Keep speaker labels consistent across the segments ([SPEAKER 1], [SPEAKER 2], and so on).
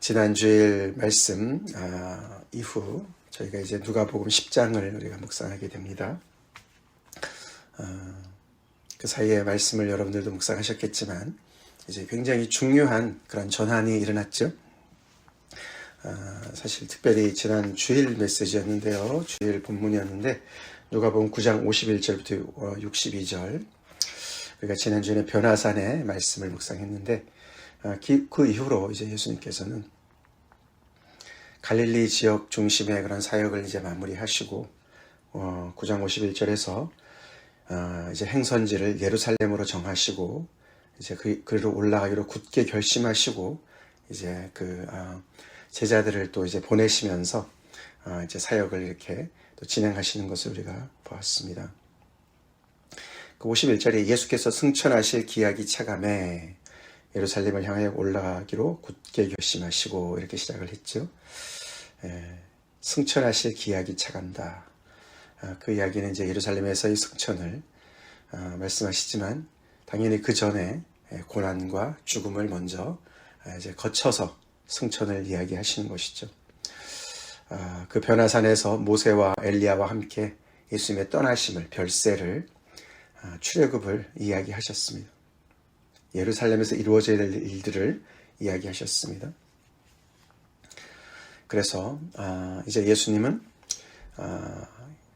[SPEAKER 1] 지난 주일 말씀 아, 이후 저희가 이제 누가복음 10장을 우리가 묵상하게 됩니다. 아, 그 사이에 말씀을 여러분들도 묵상하셨겠지만 이제 굉장히 중요한 그런 전환이 일어났죠. 아, 사실 특별히 지난 주일 메시지였는데요. 주일 본문이었는데 누가복음 9장 51절부터 62절 우리가 지난 주에 변화산의 말씀을 묵상했는데 아, 그 이후로 이제 예수님께서는 갈릴리 지역 중심의 그런 사역을 이제 마무리하시고 어, 9장 51절에서 어, 이제 행선지를 예루살렘으로 정하시고 이제 그 그리로 올라가기로 굳게 결심하시고 이제 그 어, 제자들을 또 이제 보내시면서 어, 이제 사역을 이렇게 또 진행하시는 것을 우리가 보았습니다. 그 51절에 예수께서 승천하실 기약이 차감해 예루살렘을 향하여 올라가기로 굳게 결심하시고 이렇게 시작을 했죠. 예, 승천하실 기약이 차간다. 아, 그 이야기는 이제 예루살렘에서의 승천을 아, 말씀하시지만 당연히 그 전에 예, 고난과 죽음을 먼저 아, 이제 거쳐서 승천을 이야기하시는 것이죠. 아, 그 변화산에서 모세와 엘리야와 함께 예수님의 떠나심을 별세를 아, 출애굽을 이야기하셨습니다. 예루살렘에서 이루어져야 될 일들을 이야기하셨습니다. 그래서 아, 이제 예수님은 아,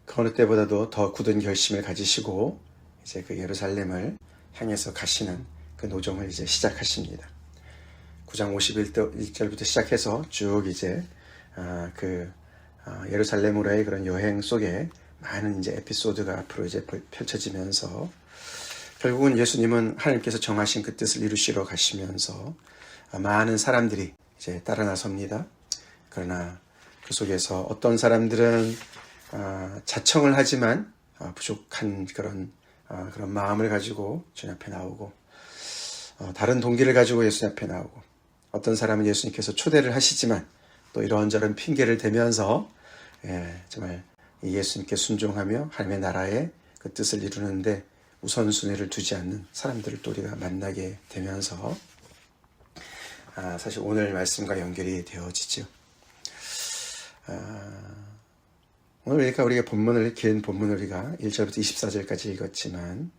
[SPEAKER 1] 그 어느 때보다도 더 굳은 결심을 가지시고 이제 그 예루살렘을 향해서 가시는 그 노정을 이제 시작하십니다. 9장 51절부터 시작해서 쭉 이제 아, 그 아, 예루살렘으로의 그런 여행 속에 많은 이제 에피소드가 앞으로 이제 펼쳐지면서 결국은 예수님은 하나님께서 정하신 그 뜻을 이루시러 가시면서 많은 사람들이 이제 따라 나섭니다. 그러나 그 속에서 어떤 사람들은 아, 자청을 하지만 아, 부족한 그런 아, 그런 마음을 가지고 주님 앞에 나오고 어, 다른 동기를 가지고 예수님 앞에 나오고 어떤 사람은 예수님께서 초대를 하시지만 또 이런저런 핑계를 대면서 예, 정말 예수님께 순종하며 하나님의 나라의 그 뜻을 이루는데 우선순위를 두지 않는 사람들을 또 우리가 만나게 되면서 아, 사실 오늘 말씀과 연결이 되어지죠. 아, 오늘 그러니까 우리가 본문을 긴 본문을 우리가 1절부터 24절까지 읽었지만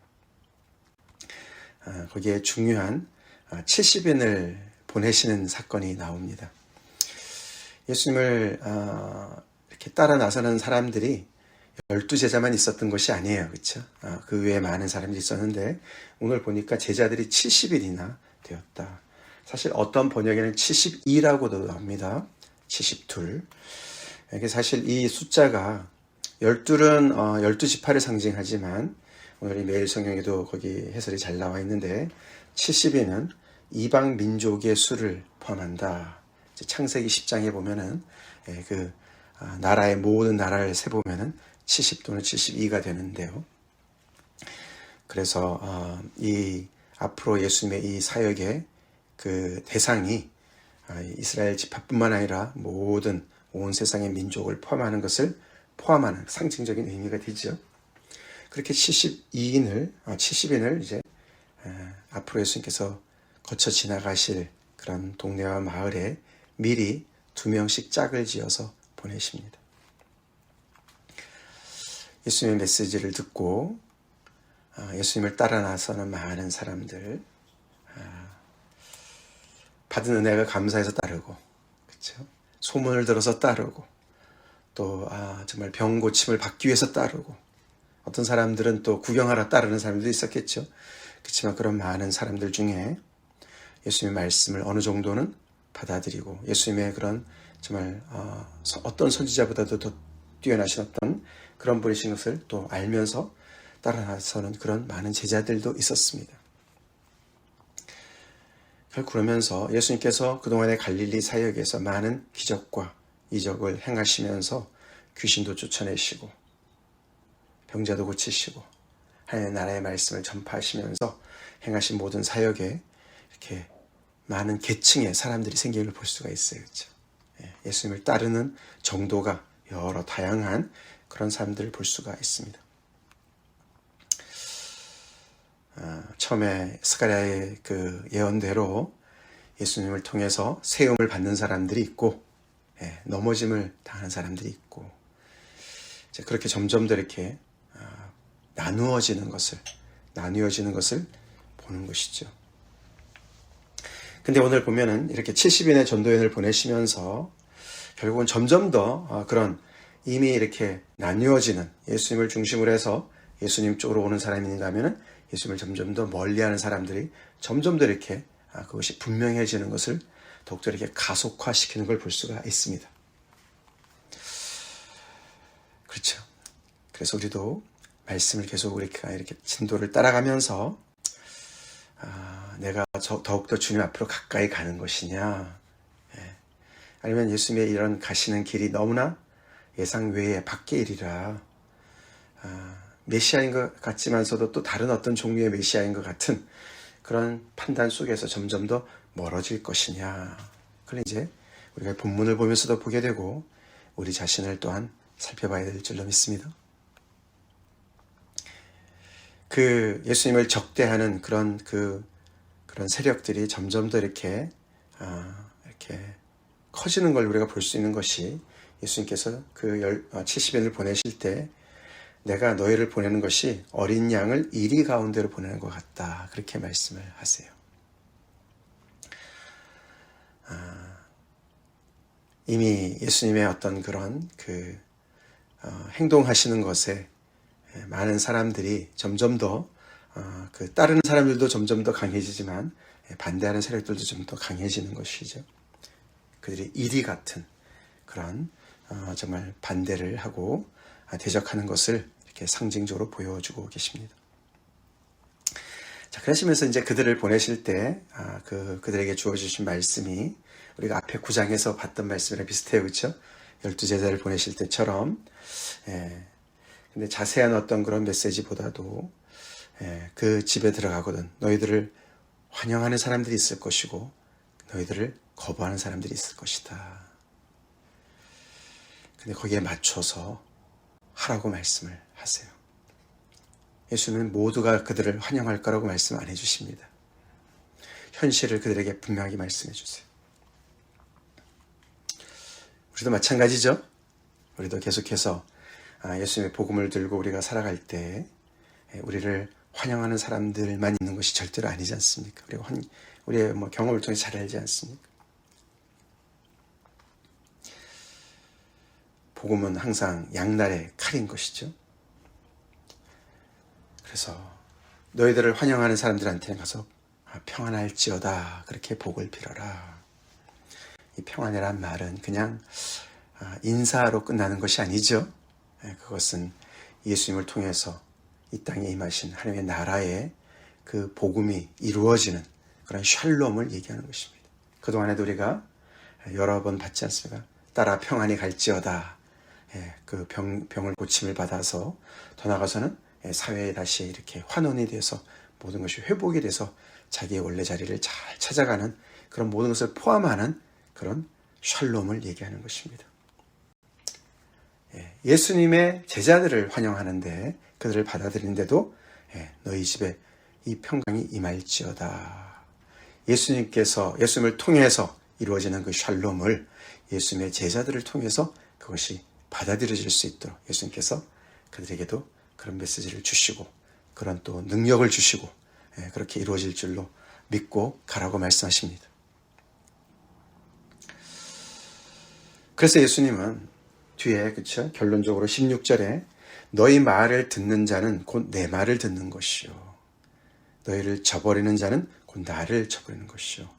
[SPEAKER 1] 아, 거기에 중요한 70인을 보내시는 사건이 나옵니다. 예수님을 아, 이렇게 따라 나서는 사람들이 열두 제자만 있었던 것이 아니에요. 그렇죠? 아, 그 외에 많은 사람들이 있었는데 오늘 보니까 제자들이 70일이나 되었다. 사실 어떤 번역에는 72라고도 나옵니다. 72. 이게 사실 이 숫자가 열둘은 어, 열두 지파를 상징하지만 오늘 이 매일 성경에도 거기 해설이 잘 나와 있는데 70위는 이방 민족의 수를 포함한다. 창세기 10장에 보면은 예, 그 아, 나라의 모든 나라를 세 보면은 70 또는 72가 되는데요. 그래서 어, 이 앞으로 예수님의 이 사역의 그 대상이 아, 이스라엘 지파뿐만 아니라 모든 온 세상의 민족을 포함하는 것을 포함하는 상징적인 의미가 되죠. 그렇게 72인을 70인을 아, 이제 앞으로 예수님께서 거쳐 지나가실 그런 동네와 마을에 미리 두 명씩 짝을 지어서 보내십니다. 예수님의 메시지를 듣고 아, 예수님을 따라 나서는 많은 사람들 아, 받은 은혜가 감사해서 따르고 그렇죠? 소문을 들어서 따르고 또 아, 정말 병 고침을 받기 위해서 따르고 어떤 사람들은 또 구경하러 따르는 사람들도 있었겠죠. 그렇지만 그런 많은 사람들 중에 예수님의 말씀을 어느 정도는 받아들이고 예수님의 그런 정말 어, 어떤 선지자보다도 더 뛰어나신 어떤 그런 분이신 것을 또 알면서 따라 나서는 그런 많은 제자들도 있었습니다. 그러면서 예수님께서 그동안의 갈릴리 사역에서 많은 기적과 이적을 행하시면서 귀신도 쫓아내시고 병자도 고치시고 하나님의 나라의 말씀을 전파하시면서 행하신 모든 사역에 이렇게 많은 계층의 사람들이 생기는 걸볼 수가 있어요. 그렇죠? 예수님을 따르는 정도가 여러 다양한 그런 사람들을 볼 수가 있습니다. 아, 처음에 스가랴의 그 예언대로 예수님을 통해서 세움을 받는 사람들이 있고 예, 넘어짐을 당하는 사람들이 있고 이제 그렇게 점점 더 이렇게 아, 나누어지는 것을 나누어지는 것을 보는 것이죠. 근데 오늘 보면은 이렇게 70인의 전도연을 보내시면서 결국은 점점 더 아, 그런 이미 이렇게 나뉘어지는 예수님을 중심으로 해서 예수님 쪽으로 오는 사람이 하면은 예수님을 점점 더 멀리하는 사람들이 점점 더 이렇게 아, 그것이 분명해지는 것을 더욱더 이렇게 가속화시키는 걸 볼 수가 있습니다. 그렇죠. 그래서 우리도 말씀을 계속 이렇게 이렇게 진도를 따라가면서 아, 내가 저- 더욱더 주님 앞으로 가까이 가는 것이냐, 예. 아니면 예수님의 이런 가시는 길이 너무나 예상 외의 밖의 일이라 아, 메시아인 것 같지만서도 또 다른 어떤 종류의 메시아인 것 같은 그런 판단 속에서 점점 더 멀어질 것이냐. 그걸 이제 우리가 본문을 보면서도 보게 되고 우리 자신을 또한 살펴봐야 될 줄로 믿습니다. 그 예수님을 적대하는 그런 그 그런 세력들이 점점 더 이렇게 아, 이렇게 커지는 걸 우리가 볼 수 있는 것이 예수님께서 그 열, 70인을 보내실 때 내가 너희를 보내는 것이 어린 양을 이리 가운데로 보내는 것 같다. 그렇게 말씀을 하세요. 아, 이미 예수님의 어떤 그런 그 어, 행동하시는 것에 예, 많은 사람들이 점점 더 어, 그 따르는 사람들도 점점 더 강해지지만 예, 반대하는 세력들도 좀 더 강해지는 것이죠. 그들이 이리 같은 그런 어, 정말 반대를 하고 아, 대적하는 것을 이렇게 상징적으로 보여주고 계십니다. 자, 그러시면서 이제 그들을 보내실 때, 아, 그, 그들에게 주어주신 말씀이 우리가 앞에 9장에서 봤던 말씀이랑 비슷해요. 그쵸? 열두 제자를 보내실 때처럼, 예. 근데 자세한 어떤 그런 메시지보다도, 예, 그 집에 들어가거든. 너희들을 환영하는 사람들이 있을 것이고, 너희들을 거부하는 사람들이 있을 것이다. 근데 거기에 맞춰서 하라고 말씀을 하세요. 예수는 모두가 그들을 환영할 거라고 말씀 안 해주십니다. 현실을 그들에게 분명하게 말씀해 주세요. 우리도 마찬가지죠. 우리도 계속해서 아, 예수님의 복음을 들고 우리가 살아갈 때 예, 우리를 환영하는 사람들만 있는 것이 절대로 아니지 않습니까? 우리의 뭐 경험을 통해 잘 알지 않습니까? 복음은 항상 양날의 칼인 것이죠. 그래서 너희들을 환영하는 사람들한테 가서 아, 평안할지어다 그렇게 복을 빌어라. 이 평안이란 말은 그냥 아, 인사로 끝나는 것이 아니죠. 예, 그것은 예수님을 통해서 이 땅에 임하신 하나님의 나라의 그 복음이 이루어지는 그런 샬롬을 얘기하는 것입니다. 그동안에도 우리가 여러 번 받지 않습니까? 따라 평안이 갈지어다. 예, 그 병, 병을 고침을 받아서 더 나가서는 예, 사회에 다시 이렇게 환원이 돼서 모든 것이 회복이 돼서 자기의 원래 자리를 잘 찾아가는 그런 모든 것을 포함하는 그런 샬롬을 얘기하는 것입니다. 예, 예수님의 제자들을 환영하는데 그들을 받아들이는데도 예, 너희 집에 이 평강이 임할지어다. 예수님께서 예수님을 통해서 이루어지는 그 샬롬을 예수님의 제자들을 통해서 그것이 받아들여질 수 있도록 예수님께서 그들에게도 그런 메시지를 주시고 그런 또 능력을 주시고 예, 그렇게 이루어질 줄로 믿고 가라고 말씀하십니다. 그래서 예수님은 뒤에 그쵸 결론적으로 16절에 너희 말을 듣는 자는 곧 내 말을 듣는 것이요 너희를 저버리는 자는 곧 나를 저버리는 것이요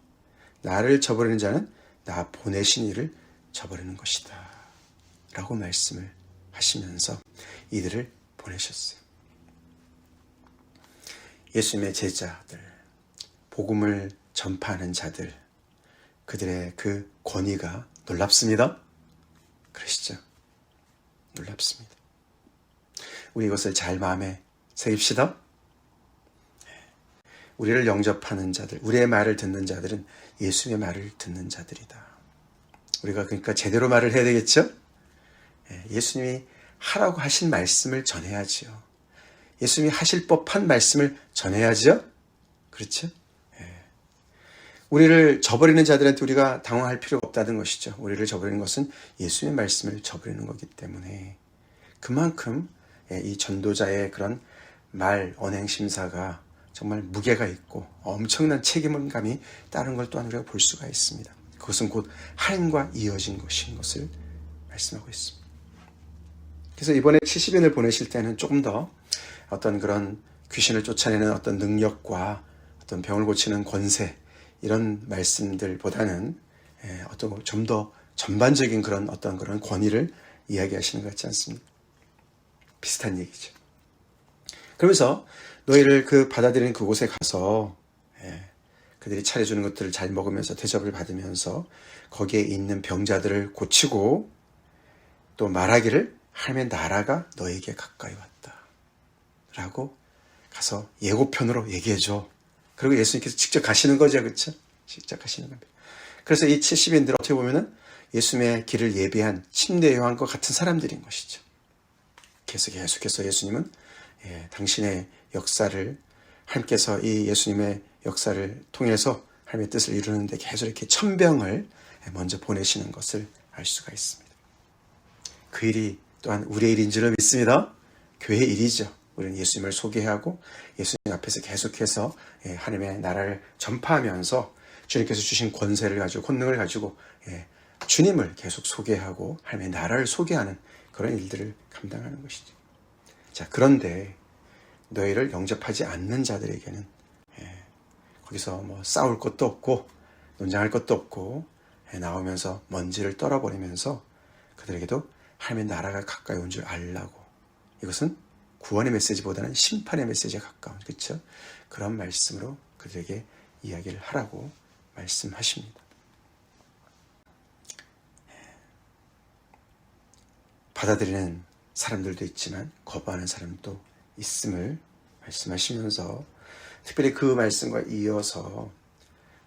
[SPEAKER 1] 나를 저버리는 자는 나 보내신 이를 저버리는 것이다. 라고 말씀을 하시면서 이들을 보내셨어요. 예수님의 제자들, 복음을 전파하는 자들, 그들의 그 권위가 놀랍습니다. 그러시죠? 놀랍습니다. 우리 이것을 잘 마음에 새깁시다. 우리를 영접하는 자들, 우리의 말을 듣는 자들은 예수님의 말을 듣는 자들이다. 우리가 그러니까 제대로 말을 해야 되겠죠? 예수님이 하라고 하신 말씀을 전해야지요. 예수님이 하실 법한 말씀을 전해야죠? 그렇죠? 우리를 저버리는 자들한테 우리가 당황할 필요가 없다는 것이죠. 우리를 저버리는 것은 예수의 말씀을 저버리는 거기 때문에 그만큼 예, 이 전도자의 그런 말 언행 심사가 정말 무게가 있고 엄청난 책임감이 따른 걸 또한 우리가 볼 수가 있습니다. 그것은 곧 하나님과 이어진 것인 것을 말씀하고 있습니다. 그래서 이번에 70인을 보내실 때는 조금 더 어떤 그런 귀신을 쫓아내는 어떤 능력과 어떤 병을 고치는 권세 이런 말씀들보다는 예, 어떤 좀 더 전반적인 그런 어떤 그런 권위를 이야기하시는 것 같지 않습니까? 비슷한 얘기죠. 그러면서 너희를 그 받아들이는 그곳에 가서 예, 그들이 차려주는 것들을 잘 먹으면서 대접을 받으면서 거기에 있는 병자들을 고치고 또 말하기를 하나님의 나라가 너에게 가까이 왔다. 라고 가서 예고편으로 얘기해줘. 그리고 예수님께서 직접 가시는 거죠. 그렇죠? 직접 가시는 겁니다. 그래서 이 70인들 어떻게 보면은 예수님의 길을 예비한 침례 요한과 같은 사람들인 것이죠. 계속 계속해서 예수님은 예, 당신의 역사를 하나님께서 이 예수님의 역사를 통해서 하나님의 뜻을 이루는데 계속 이렇게 천병을 먼저 보내시는 것을 알 수가 있습니다. 그 일이 또한 우리의 일인 줄을 믿습니다. 교회 일이죠. 우리는 예수님을 소개하고 예수님 앞에서 계속해서 예, 하나님의 나라를 전파하면서 주님께서 주신 권세를 가지고 권능을 가지고 예, 주님을 계속 소개하고 하나님의 나라를 소개하는 그런 일들을 감당하는 것이죠. 자 그런데 너희를 영접하지 않는 자들에게는 예, 거기서 뭐 싸울 것도 없고 논쟁할 것도 없고 나오면서 먼지를 떨어버리면서 그들에게도 하나님의 나라가 가까이 온 줄 알라고 이것은 구원의 메시지보다는 심판의 메시지에 가까운 그렇죠? 그런 말씀으로 그들에게 이야기를 하라고 말씀하십니다. 받아들이는 사람들도 있지만 거부하는 사람도 있음을 말씀하시면서 특별히 그 말씀과 이어서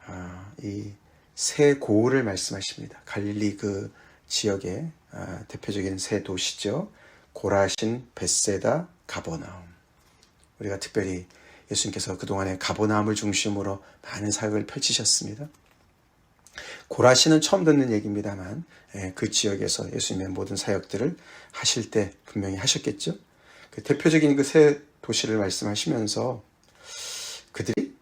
[SPEAKER 1] 아, 이세 고을을 말씀하십니다. 갈릴리 그 지역의 아, 대표적인 세 도시죠. 고라신, 베세다, 가버나움. 우리가 특별히 예수님께서 그동안에 가버나움을 중심으로 많은 사역을 펼치셨습니다. 고라신은 처음 듣는 얘기입니다만 예, 그 지역에서 예수님의 모든 사역들을 하실 때 분명히 하셨겠죠. 그 대표적인 그 세 도시를 말씀하시면서 그들이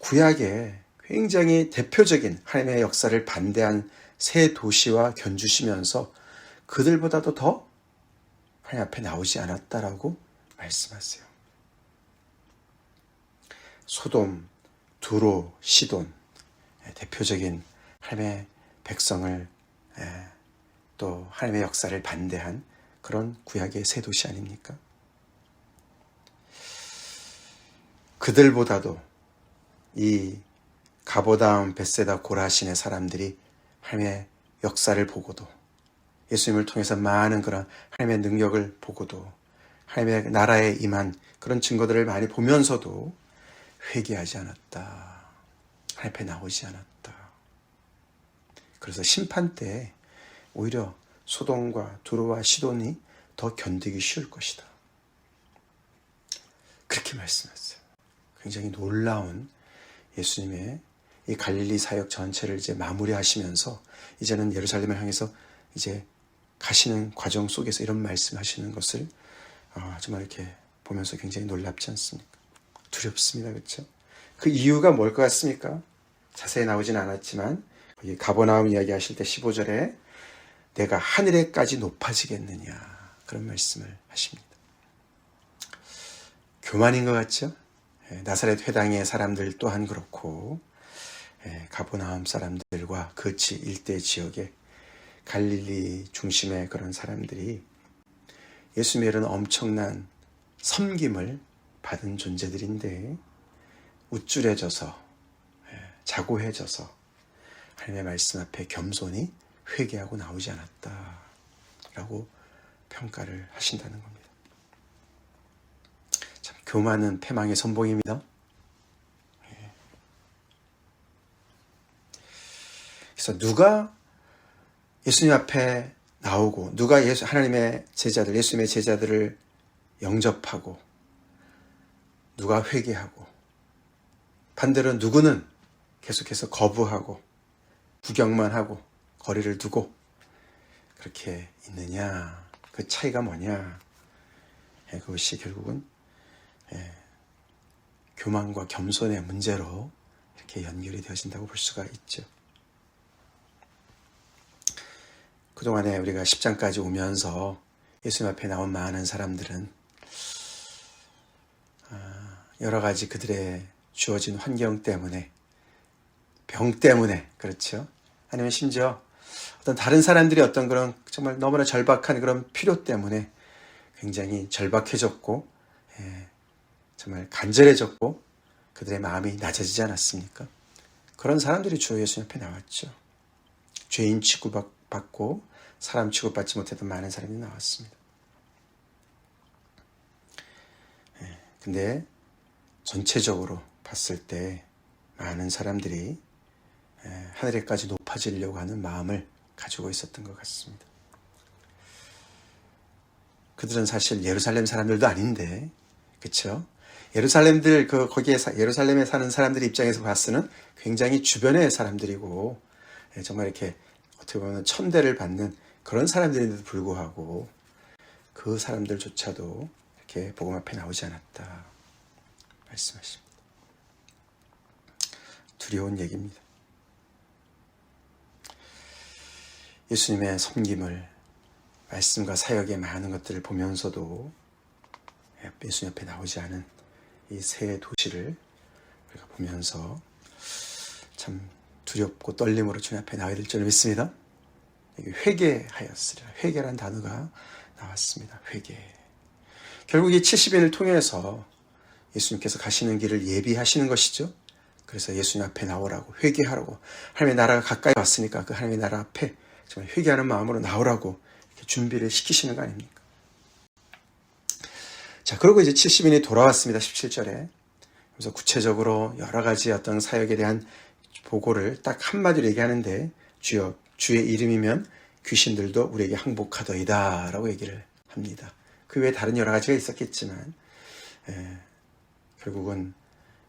[SPEAKER 1] 구약에 굉장히 대표적인 하나님의 역사를 반대한 세 도시와 견주시면서 그들보다도 더 하나님 앞에 나오지 않았다라고 말씀하세요. 소돔, 두로, 시돈 예, 대표적인 하나님의 백성을 예, 또 하나님의 역사를 반대한 그런 구약의 세 도시 아닙니까? 그들보다도 이 가보다움 베세다 고라신의 사람들이 하나님의 역사를 보고도 예수님을 통해서 많은 그런 하나님의 능력을 보고도 하나님의 나라에 임한 그런 증거들을 많이 보면서도 회개하지 않았다. 앞에 나오지 않았다. 그래서 심판 때 오히려 소돔과 두로와 시돈이 더 견디기 쉬울 것이다. 그렇게 말씀했어요. 굉장히 놀라운 예수님의 이 갈릴리 사역 전체를 이제 마무리하시면서 이제는 예루살렘을 향해서 이제 가시는 과정 속에서 이런 말씀하시는 것을 어, 정말 이렇게 보면서 굉장히 놀랍지 않습니까? 두렵습니다, 그렇죠? 그 이유가 뭘 것 같습니까? 자세히 나오진 않았지만 가버나움 이야기하실 때 15절에 내가 하늘에까지 높아지겠느냐 그런 말씀을 하십니다. 교만인 것 같죠? 예, 나사렛 회당의 사람들 또한 그렇고 예, 가버나움 사람들과 그 일대 지역에 갈릴리 중심의 그런 사람들이 예수님의 이런 엄청난 섬김을 받은 존재들인데 우쭐해져서 예, 자고해져서 하나님의 말씀 앞에 겸손히 회개하고 나오지 않았다라고 평가를 하신다는 겁니다. 참 교만은 패망의 선봉입니다. 그래서 누가 예수님 앞에 나오고 누가 예수 하나님의 제자들 예수님의 제자들을 영접하고 누가 회개하고 반대로 누구는 계속해서 거부하고 구경만 하고 거리를 두고 그렇게 있느냐 그 차이가 뭐냐 예, 그것이 결국은 예, 교만과 겸손의 문제로 이렇게 연결이 되어진다고 볼 수가 있죠. 그동안에 우리가 10장까지 오면서 예수님 앞에 나온 많은 사람들은 아, 여러 가지 그들의 주어진 환경 때문에 병 때문에 그렇죠. 아니면 심지어 어떤 다른 사람들이 어떤 그런 정말 너무나 절박한 그런 필요 때문에 굉장히 절박해졌고 예, 정말 간절해졌고 그들의 마음이 낮아지지 않았습니까? 그런 사람들이 주 예수님 앞에 나왔죠. 죄인 취급받고 사람 취급받지 못했던 많은 사람이 나왔습니다. 예, 근데 전체적으로 봤을 때 많은 사람들이 예, 하늘에까지 높아지려고 하는 마음을 가지고 있었던 것 같습니다. 그들은 사실 예루살렘 사람들도 아닌데, 그쵸? 예루살렘들, 그, 거기에, 사, 예루살렘에 사는 사람들 입장에서 봤으는 굉장히 주변의 사람들이고, 예, 정말 이렇게 어떻게 보면 천대를 받는 그런 사람들인데도 불구하고, 그 사람들조차도 이렇게 복음 앞에 나오지 않았다. 말씀하십니다. 두려운 얘기입니다. 예수님의 섬김을 말씀과 사역의 많은 것들을 보면서도 예수님 옆에 나오지 않은 이새 도시를 우리가 보면서 참 두렵고 떨림으로 주님 앞에 나와야 될줄 믿습니다. 회개하였으리라. 회개란 단어가 나왔습니다. 회개. 결국 이 70인을 통해서 예수님께서 가시는 길을 예비하시는 것이죠. 그래서 예수님 앞에 나오라고 회개하라고 하나님의 나라가 가까이 왔으니까 그 하나님의 나라 앞에 정말 회개하는 마음으로 나오라고 준비를 시키시는 거 아닙니까? 자, 그리고 이제 70인이 돌아왔습니다. 17절에. 그래서 구체적으로 여러 가지 어떤 사역에 대한 보고를 딱 한마디로 얘기하는데 주여, 주의 이름이면 귀신들도 우리에게 항복하더이다 라고 얘기를 합니다. 그 외에 다른 여러 가지가 있었겠지만 에, 결국은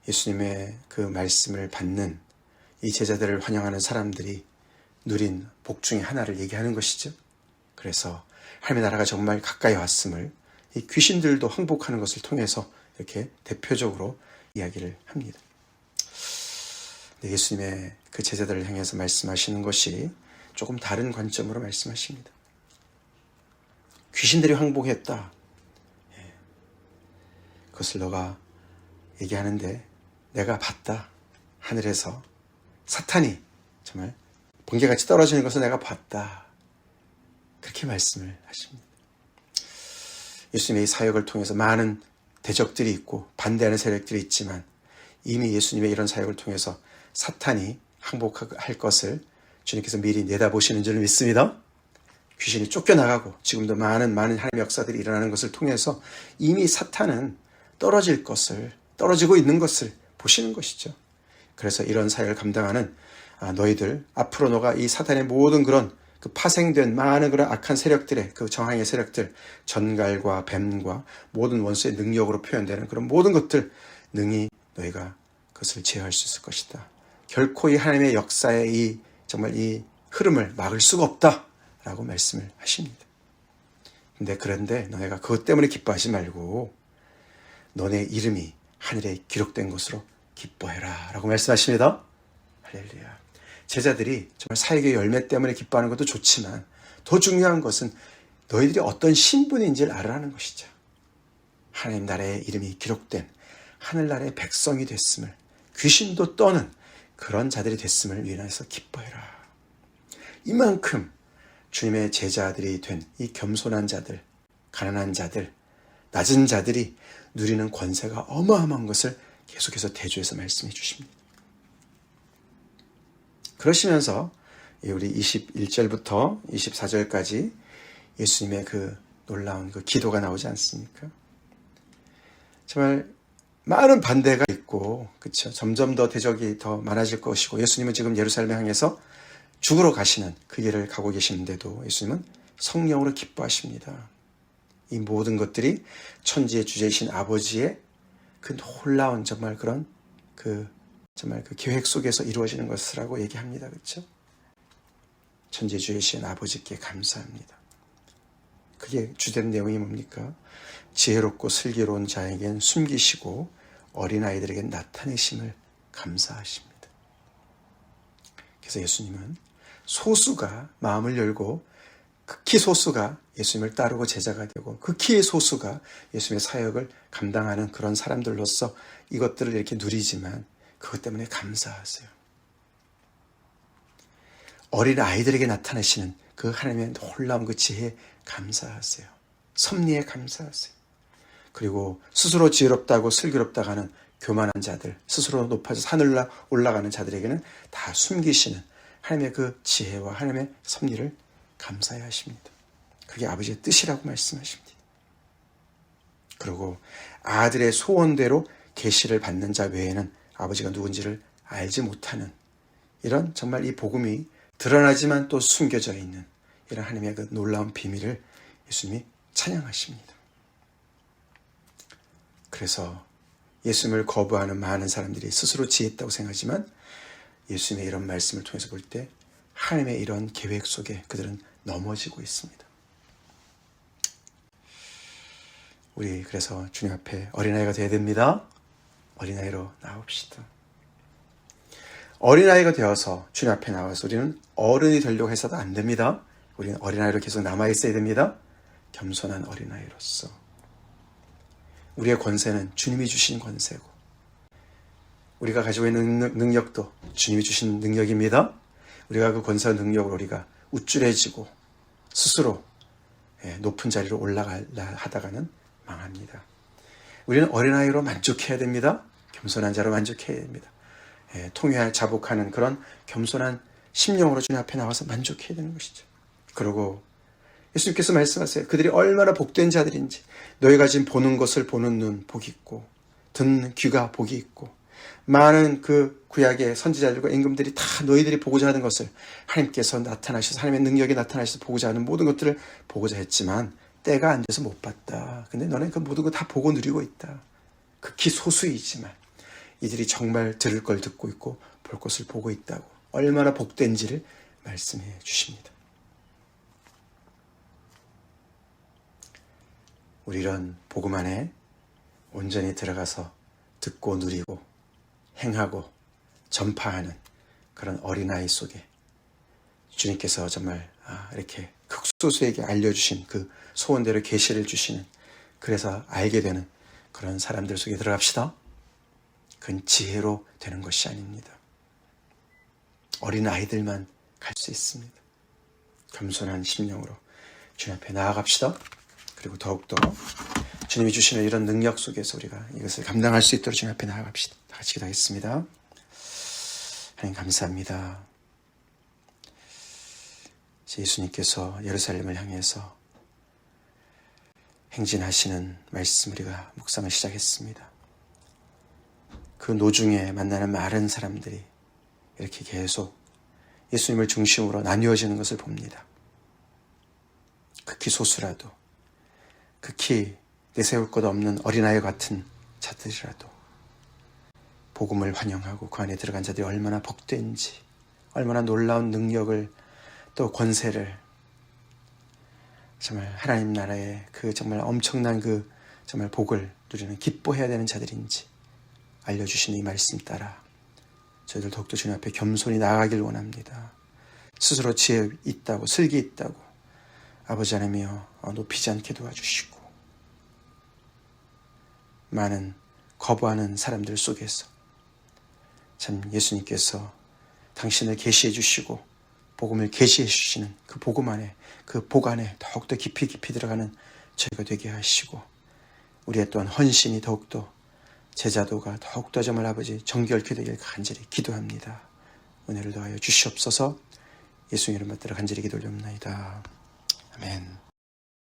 [SPEAKER 1] 예수님의 그 말씀을 받는 이 제자들을 환영하는 사람들이 누린 복 중의 하나를 얘기하는 것이죠. 그래서 하나님의 나라가 정말 가까이 왔음을 이 귀신들도 항복하는 것을 통해서 이렇게 대표적으로 이야기를 합니다. 예수님의 그 제자들을 향해서 말씀하시는 것이 조금 다른 관점으로 말씀하십니다. 귀신들이 항복했다. 예. 그것을 너가 얘기하는데 내가 봤다. 하늘에서 사탄이 정말 번개같이 떨어지는 것을 내가 봤다. 그렇게 말씀을 하십니다. 예수님의 사역을 통해서 많은 대적들이 있고 반대하는 세력들이 있지만 이미 예수님의 이런 사역을 통해서 사탄이 항복할 것을 주님께서 미리 내다보시는 줄 믿습니다. 귀신이 쫓겨나가고 지금도 많은 많은 하나님의 역사들이 일어나는 것을 통해서 이미 사탄은 떨어질 것을 떨어지고 있는 것을 보시는 것이죠. 그래서 이런 사역을 감당하는 아, 너희들 앞으로 너가 이 사탄의 모든 그런 그 파생된 많은 그런 악한 세력들의 그 정황의 세력들 전갈과 뱀과 모든 원수의 능력으로 표현되는 그런 모든 것들 능히 너희가 그것을 제어할 수 있을 것이다. 결코 이 하나님의 역사의 이 정말 이 흐름을 막을 수가 없다라고 말씀을 하십니다. 근데 그런데 너네가 그것 때문에 기뻐하지 말고 너네 이름이 하늘에 기록된 것으로 기뻐해라 라고 말씀하십니다. 할렐루야. 제자들이 정말 사역의 열매 때문에 기뻐하는 것도 좋지만 더 중요한 것은 너희들이 어떤 신분인지를 알아라는 것이죠. 하나님 나라의 이름이 기록된 하늘나라의 백성이 됐음을 귀신도 떠는 그런 자들이 됐음을 위해서 기뻐해라. 이만큼 주님의 제자들이 된 이 겸손한 자들, 가난한 자들, 낮은 자들이 누리는 권세가 어마어마한 것을 계속해서 대조해서 말씀해 주십니다. 그러시면서 우리 21절부터 24절까지 예수님의 그 놀라운 그 기도가 나오지 않습니까? 정말 많은 반대가 있고, 그쵸. 점점 더 대적이 더 많아질 것이고, 예수님은 지금 예루살렘 향해서 죽으러 가시는 그 길을 가고 계시는데도 예수님은 성령으로 기뻐하십니다. 이 모든 것들이 천지의 주제이신 아버지의 그 놀라운 정말 그런 그 정말 그 계획 속에서 이루어지는 것이라고 얘기합니다. 그렇죠? 천재주의신 아버지께 감사합니다. 그게 주된 내용이 뭡니까? 지혜롭고 슬기로운 자에겐 숨기시고 어린아이들에게 나타내심을 감사하십니다. 그래서 예수님은 소수가 마음을 열고 극히 소수가 예수님을 따르고 제자가 되고 극히 소수가 예수님의 사역을 감당하는 그런 사람들로서 이것들을 이렇게 누리지만 그것 때문에 감사하세요. 어린 아이들에게 나타내시는 그 하나님의 놀라운 그 지혜에 감사하세요. 섭리에 감사하세요. 그리고 스스로 지혜롭다고 슬기롭다고 하는 교만한 자들, 스스로 높아져 산을 올라가는 자들에게는 다 숨기시는 하나님의 그 지혜와 하나님의 섭리를 감사해야 하십니다. 그게 아버지의 뜻이라고 말씀하십니다. 그리고 아들의 소원대로 계시를 받는 자 외에는 아버지가 누군지를 알지 못하는 이런 정말 이 복음이 드러나지만 또 숨겨져 있는 이런 하나님의 그 놀라운 비밀을 예수님이 찬양하십니다. 그래서 예수님을 거부하는 많은 사람들이 스스로 지혜했다고 생각하지만 예수님의 이런 말씀을 통해서 볼 때 하나님의 이런 계획 속에 그들은 넘어지고 있습니다. 우리 그래서 주님 앞에 어린아이가 되어야 됩니다. 어린아이로 나옵시다. 어린아이가 되어서 주님 앞에 나와서 우리는 어른이 되려고 해서도 안 됩니다. 우리는 어린아이로 계속 남아있어야 됩니다. 겸손한 어린아이로서. 우리의 권세는 주님이 주신 권세고, 우리가 가지고 있는 능력도 주님이 주신 능력입니다. 우리가 그 권세와 능력으로 우리가 우쭐해지고 스스로 예, 높은 자리로 올라가려 하다가는 망합니다. 우리는 어린아이로 만족해야 됩니다. 겸손한 자로 만족해야 됩니다. 예, 통회할 자복하는 그런 겸손한 심령으로 주님 앞에 나와서 만족해야 되는 것이죠. 그리고 예수님께서 말씀하세요. 그들이 얼마나 복된 자들인지 너희가 지금 보는 것을 보는 눈 복이 있고 듣는 귀가 복이 있고 많은 그 구약의 선지자들과 임금들이 다 너희들이 보고자 하는 것을 하나님께서 나타나셔서 하나님의 능력이 나타나셔서 보고자 하는 모든 것들을 보고자 했지만 때가 안 돼서 못 봤다. 근데 너는 그 모든 거 다 보고 누리고 있다. 극히 소수이지만 이들이 정말 들을 걸 듣고 있고 볼 것을 보고 있다고 얼마나 복된지를 말씀해 주십니다. 우리 이런 복음 안에 온전히 들어가서 듣고 누리고 행하고 전파하는 그런 어린아이 속에 주님께서 정말 아, 이렇게 극소수에게 알려주신 그 소원대로 계시를 주시는 그래서 알게 되는 그런 사람들 속에 들어갑시다. 그건 지혜로 되는 것이 아닙니다. 어린 아이들만 갈 수 있습니다. 겸손한 심령으로 주님 앞에 나아갑시다. 그리고 더욱더 주님이 주시는 이런 능력 속에서 우리가 이것을 감당할 수 있도록 주님 앞에 나아갑시다. 다 같이 기도하겠습니다. 하나님 감사합니다. 예수님께서 예루살렘을 향해서 행진하시는 말씀 우리가 묵상을 시작했습니다. 그 노중에 만나는 많은 사람들이 이렇게 계속 예수님을 중심으로 나뉘어지는 것을 봅니다. 극히 소수라도, 극히 내세울 것 없는 어린아이 같은 자들이라도, 복음을 환영하고 그 안에 들어간 자들이 얼마나 복된지, 얼마나 놀라운 능력을 또 권세를 정말 하나님 나라의 그 정말 엄청난 그 정말 복을 누리는 기뻐해야 되는 자들인지 알려주신 이 말씀 따라 저희들 더욱더 주님 앞에 겸손히 나아가길 원합니다. 스스로 지혜 있다고 슬기 있다고 아버지 하나며 높이지 않게 도와주시고 많은 거부하는 사람들 속에서 참 예수님께서 당신을 계시해 주시고 복음을 계시해 주시는 그 복음 안에 그 복 안에 더욱더 깊이 깊이 들어가는 저희가 되게 하시고 우리의 또한 헌신이 더욱더 제자도가 더욱더 정말 아버지 정결케 되길 간절히 기도합니다. 은혜를 더하여 주시옵소서 예수님 이름 받들어 간절히 기도 올립니다. 아멘.